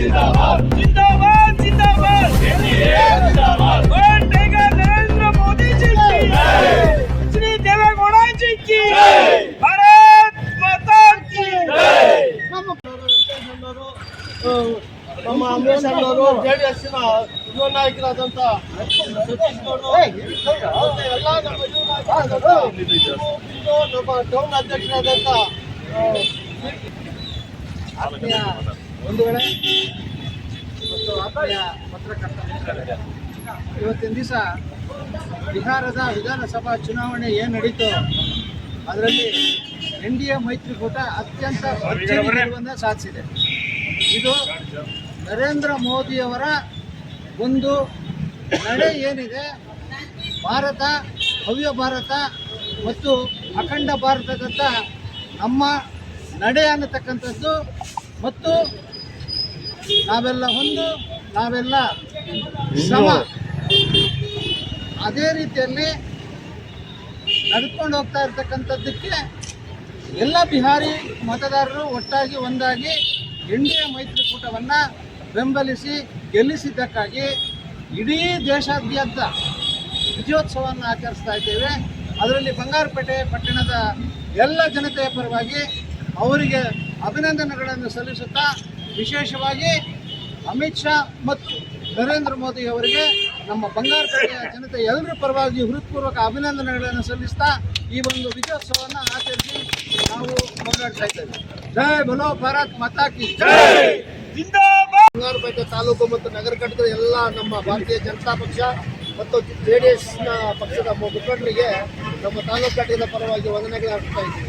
जिंदाबाद जिंदाबाद जिंदाबाद जिंदाबाद बर्थडेगा नरेंद्र मोदी जी की श्री देवेगौड़ा जी की भारत माता की ನಮ್ಮ ಅಂಬರೀಷ್ ಅವರು ಜೆ ಡಿ ಎಸ್ಸಿನ ಯುವ ನಾಯಕರಾದಂಥ ಎಲ್ಲ ನಮ್ಮ ಯುವ ನಾಯಕರು ನಮ್ಮ ಟೌನ್ ಅಧ್ಯಕ್ಷರಾದಂಥ ಆತ್ಮೀಯ ಆತ್ಮೀಯ ವೇಳೆ ಮತ್ತು ಆತ್ಮೀಯ ಪತ್ರಕರ್ತ ಇವತ್ತಿನ ದಿವಸ ಬಿಹಾರದ ವಿಧಾನಸಭಾ ಚುನಾವಣೆ ಏನು ನಡೀತು ಅದರಲ್ಲಿ ಎನ್ ಡಿ ಎ ಮೈತ್ರಿಕೂಟ ಅತ್ಯಂತ ಗೆಲುವನ್ನು ಸಾಧಿಸಿದೆ. ಇದು ನರೇಂದ್ರ ಮೋದಿಯವರ ಒಂದು ನಡೆ ಏನಿದೆ? ಭಾರತ ಭವ್ಯ ಭಾರತ ಮತ್ತು ಅಖಂಡ ಭಾರತದತ್ತ ನಮ್ಮ ನಡೆ ಅನ್ನತಕ್ಕಂಥದ್ದು ಮತ್ತು ನಾವೆಲ್ಲ ಒಂದು ನಾವೆಲ್ಲ ಸಮ ಅದೇ ರೀತಿಯಲ್ಲಿ ನಡ್ಕೊಂಡು ಹೋಗ್ತಾ ಇರ್ತಕ್ಕಂಥದ್ದಕ್ಕೆ ಎಲ್ಲ ಬಿಹಾರಿ ಮತದಾರರು ಒಟ್ಟಾಗಿ ಒಂದಾಗಿ ಎನ್ ಡಿ ಎ ಮೈತ್ರಿಕೂಟವನ್ನು ಬೆಂಬಲಿಸಿ ಗೆಲ್ಲಿಸಿದ್ದಕ್ಕಾಗಿ ಇಡೀ ದೇಶಾದ್ಯಂತ ವಿಜಯೋತ್ಸವವನ್ನು ಆಚರಿಸ್ತಾ ಇದ್ದೇವೆ. ಅದರಲ್ಲಿ ಬಂಗಾರಪೇಟೆ ಪಟ್ಟಣದ ಎಲ್ಲ ಜನತೆಯ ಪರವಾಗಿ ಅವರಿಗೆ ಅಭಿನಂದನೆಗಳನ್ನು ಸಲ್ಲಿಸುತ್ತಾ ವಿಶೇಷವಾಗಿ ಅಮಿತ್ ಶಾ ಮತ್ತು ನರೇಂದ್ರ ಮೋದಿ ಅವರಿಗೆ ನಮ್ಮ ಬಂಗಾರಪೇಟೆಯ ಜನತೆ ಎಲ್ಲರ ಪರವಾಗಿ ಹೃತ್ಪೂರ್ವಕ ಅಭಿನಂದನೆಗಳನ್ನು ಸಲ್ಲಿಸ್ತಾ ಈ ಒಂದು ವಿಜಯೋತ್ಸವವನ್ನು ಆಚರಿಸಿ ನಾವು ಹೋರಾಡ್ತಾ ಇದ್ದೇವೆ. ಜೈ ಬಲೋ ಭಾರತ್ ಮತಾಕಿ ಬಂಗಾರಪೇಟೆ ತಾಲೂಕು ಮತ್ತು ನಗರ ಘಟಕದ ಎಲ್ಲ ನಮ್ಮ ಭಾರತೀಯ ಜನತಾ ಪಕ್ಷ ಮತ್ತು ಜೆ ಡಿ ಎಸ್ನ ಪಕ್ಷದ ಮುಖಂಡರಿಗೆ ನಮ್ಮ ತಾಲೂಕು ಘಟಕದ ಪರವಾಗಿ ವಂದನೆಗಳು ಅರ್ಪಿಸ್ತಾ ಇದ್ದೀವಿ.